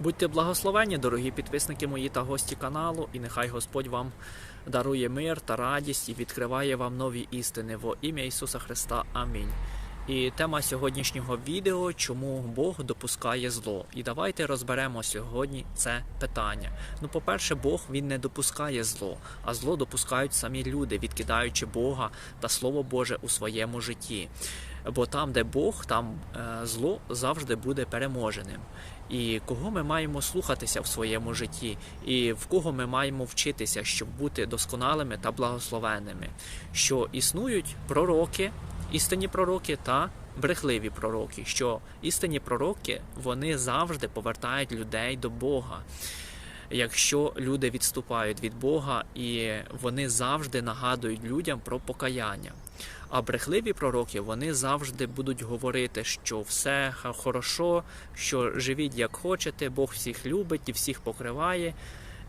Будьте благословені, дорогі підписники мої та гості каналу, і нехай Господь вам дарує мир та радість і відкриває вам нові істини во ім'я Ісуса Христа. Амінь. І тема сьогоднішнього відео чому Бог допускає зло. І давайте розберемо сьогодні це питання. Ну, по-перше, Бог він не допускає зло, а зло допускають самі люди, відкидаючи Бога та Слово Боже у своєму житті. Бо там, де Бог, там е, зло завжди буде переможеним. І кого ми маємо слухатися в своєму житті, і в кого ми маємо вчитися, щоб бути досконалими та благословенними, що існують пророки, істинні пророки та брехливі пророки, що істинні пророки вони завжди повертають людей до Бога. Якщо люди відступають від Бога і вони завжди нагадують людям про покаяння. А брехливі пророки вони завжди будуть говорити, що все хорошо, що живіть як хочете, Бог всіх любить і всіх покриває.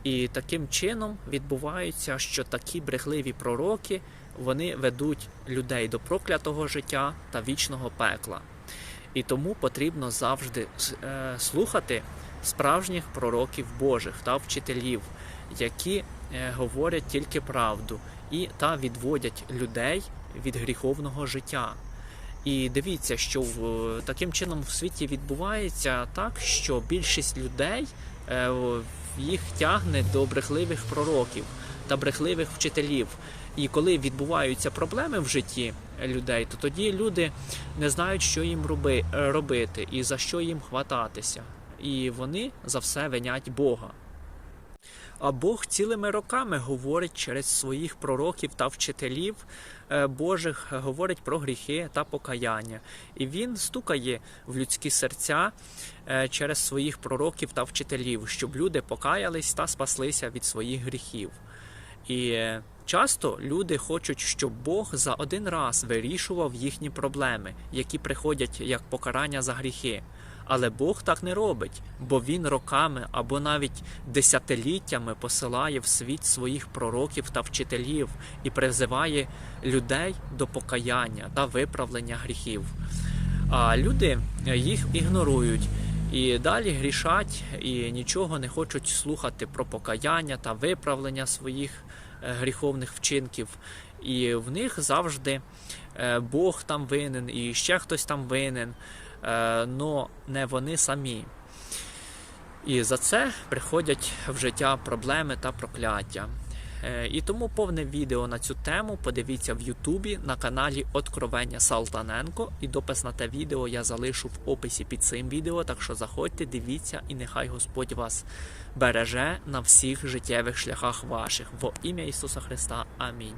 І таким чином відбувається, що такі брехливі пророки вони ведуть людей до проклятого життя та вічного пекла. І тому потрібно завжди е, слухати справжніх пророків Божих та вчителів, які е, говорять тільки правду і та відводять людей від гріховного життя. І дивіться, що в, таким чином в світі відбувається так, що більшість людей е, їх тягне до брехливих пророків та брехливих вчителів. І коли відбуваються проблеми в житті людей, то тоді люди не знають, що їм роби, е, робити і за що їм хвататися. І вони за все винять Бога. А Бог цілими роками говорить через своїх пророків та вчителів е, Божих, говорить про гріхи та покаяння. І він стукає в людські серця е, через своїх пророків та вчителів, щоб люди покаялись та спаслися від своїх гріхів. І е, часто люди хочуть, щоб Бог за один раз вирішував їхні проблеми, які приходять як покарання за гріхи. Але Бог так не робить, бо Він роками або навіть десятиліттями посилає в світ своїх пророків та вчителів і призиває людей до покаяння та виправлення гріхів. А люди їх ігнорують і далі грішать, і нічого не хочуть слухати про покаяння та виправлення своїх е, гріховних вчинків. І в них завжди е, Бог там винен, і ще хтось там винен, е, но не вони самі. І за це приходять в життя проблеми та прокляття. Е, І тому повне відео на цю тему подивіться в Ютубі на каналі Откровення Салтаненко. І допис на те відео я залишу в описі під цим відео. Так що заходьте, дивіться, і нехай Господь вас береже на всіх життєвих шляхах ваших. Во ім'я Ісуса Христа. Амінь.